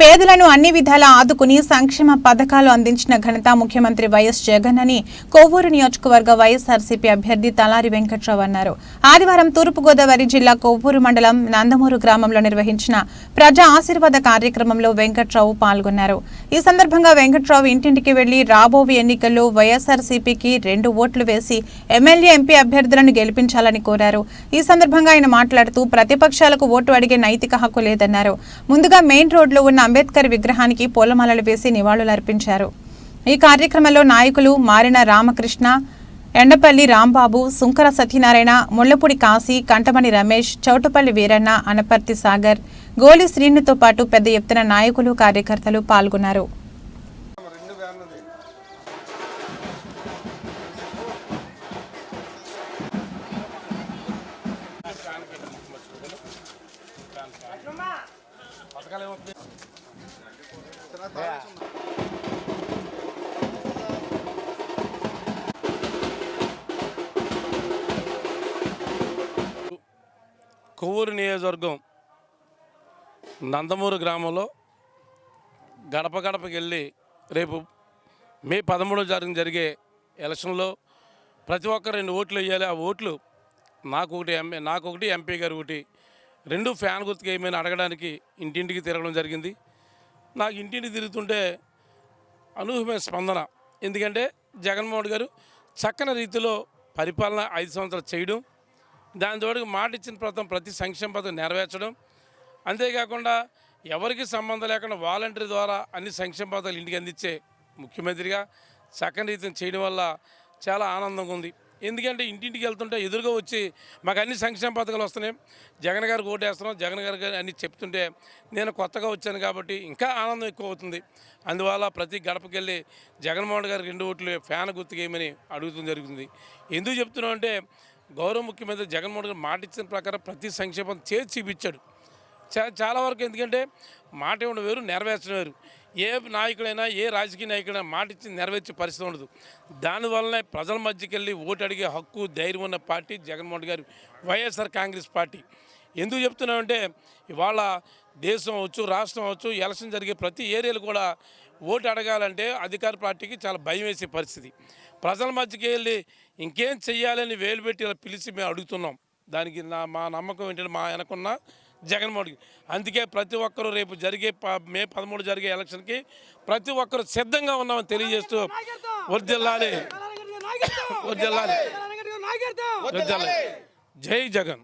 పేదలను అన్ని విధాలా ఆదుకుని సంక్షేమ పథకాలు అందించిన ఘనత ముఖ్యమంత్రి వైఎస్ జగన్ అని కొవ్వూరు నియోజకవర్గ వైఎస్ఆర్సీపీ అభ్యర్థి తలారి వెంకట్రావు అన్నారు. ఆదివారం తూర్పుగోదావరి జిల్లా కొవ్వూరు మండలం నందమూరు గ్రామంలో నిర్వహించిన ప్రజా ఆశీర్వాద కార్యక్రమంలో వెంకట్రావు పాల్గొన్నారు. ఈ సందర్భంగా వెంకట్రావు ఇంటింటికి వెళ్ళి రాబోయే ఎన్నికల్లో వైఎస్ఆర్సీపీకి రెండు ఓట్లు వేసి ఎమ్మెల్యే ఎంపీ అభ్యర్థులను గెలిపించాలని కోరారు. ఈ సందర్భంగా ఆయన మాట్లాడుతూ ప్రతిపక్షాలకు ఓటు అడిగే నైతిక హక్కు లేదన్నారు. ముందుగా మెయిన్ రోడ్లో ఉన్న అంబేద్కర్ విగ్రహానికి పూలమాలలు వేసి నివాళులర్పించారు. ఈ కార్యక్రమంలో నాయకులు మారిన రామకృష్ణ ఎండపల్లి రాంబాబు సుంకర సత్యనారాయణ ముళ్ళపూడి కాశీ కంటమణి రమేష్ చౌటపల్లి వీరన్న అనపర్తి సాగర్ గోలి శ్రీనుతో పాటు పెద్ద ఎత్తున నాయకులు కార్యకర్తలు పాల్గొన్నారు. కొవ్వూరు నియోజకవర్గం నందమూరు గ్రామంలో గడప గడపకి వెళ్ళి రేపు మే పదమూడో జరిగిన జరిగే ఎలక్షన్లో ప్రతి ఒక్కరు రెండు ఓట్లు వేయాలి. ఆ ఓట్లు నాకు ఒకటి ఎంపీ నాకు ఒకటి ఎంపీ గారు ఒకటి. రెండు ఫ్యాన్ గుర్తుకు ఏమైనా అడగడానికి ఇంటింటికి తిరగడం జరిగింది. నాకు ఇంటిని తిరుగుతుంటే అనూహ్యమైన స్పందన. ఎందుకంటే జగన్మోహన్ గారు చక్కని రీతిలో పరిపాలన ఐదు సంవత్సరాలు చేయడం దాని తోడు మాట ఇచ్చిన ప్రతం ప్రతి సంక్షేమ పథకం నెరవేర్చడం. అంతేకాకుండా ఎవరికి సంబంధం లేకుండా వాలంటీర్ ద్వారా అన్ని సంక్షేమ పథకాలు ఇంటికి అందించే ముఖ్యమంత్రిగా చక్కని రీతిని చేయడం వల్ల చాలా ఆనందంగా ఉంది. ఎందుకంటే ఇంటింటికి వెళ్తుంటే ఎదురుగా వచ్చి మాకు అన్ని సంక్షేమ పథకాలు వస్తున్నాయి. జగన్ గారికి ఓటేస్తున్నాం. జగన్ గారికి అన్ని చెప్తుంటే నేను కొత్తగా వచ్చాను కాబట్టి ఇంకా ఆనందం ఎక్కువ అవుతుంది. అందువల్ల ప్రతి గడపకి వెళ్ళి జగన్మోహన్ గారికి రెండు ఓట్లు ఫ్యాన్ గుర్తుకేయమని అడుగుతుంది జరుగుతుంది. ఎందుకు చెప్తున్నాం అంటే గౌరవ ముఖ్యమంత్రి జగన్మోహన్ గారు మాట ఇచ్చిన ప్రకారం ప్రతి సంక్షేమం చేసి చూపించాడు. చాలా వరకు ఎందుకంటే మాట ఇవ్వడం వేరు నెరవేర్చడం వేరు. ఏ నాయకుడైనా ఏ రాజకీయ నాయకుడైనా మాట ఇచ్చి నెరవేర్చే పరిస్థితి ఉండదు. దానివల్లనే ప్రజల మధ్యకి వెళ్ళి ఓటు అడిగే హక్కు ధైర్యం ఉన్న పార్టీ జగన్మోహన్ గారు వైఎస్ఆర్ కాంగ్రెస్ పార్టీ. ఎందుకు చెప్తున్నామంటే ఇవాళ దేశం అవచ్చు రాష్ట్రం అవచ్చు ఎలక్షన్ జరిగే ప్రతి ఏరియాలు కూడా ఓటు అడగాలంటే అధికార పార్టీకి చాలా భయం వేసే పరిస్థితి. ప్రజల మధ్యకి వెళ్ళి ఇంకేం చెయ్యాలని వేలు పెట్టి ఇలా పిలిచి మేము అడుగుతున్నాం. దానికి నా మా నమ్మకం ఏంటంటే మా వెనకున్న జగన్మోహన్ అందుకే ప్రతి ఒక్కరూ రేపు జరిగే మే పదమూడు జరిగే ఎలక్షన్కి ప్రతి ఒక్కరు సిద్ధంగా ఉన్నామని తెలియజేస్తూ వర్దిల్లాలి. వర్దిల్లాలి. వర్దిల్లాలి. జై జగన్.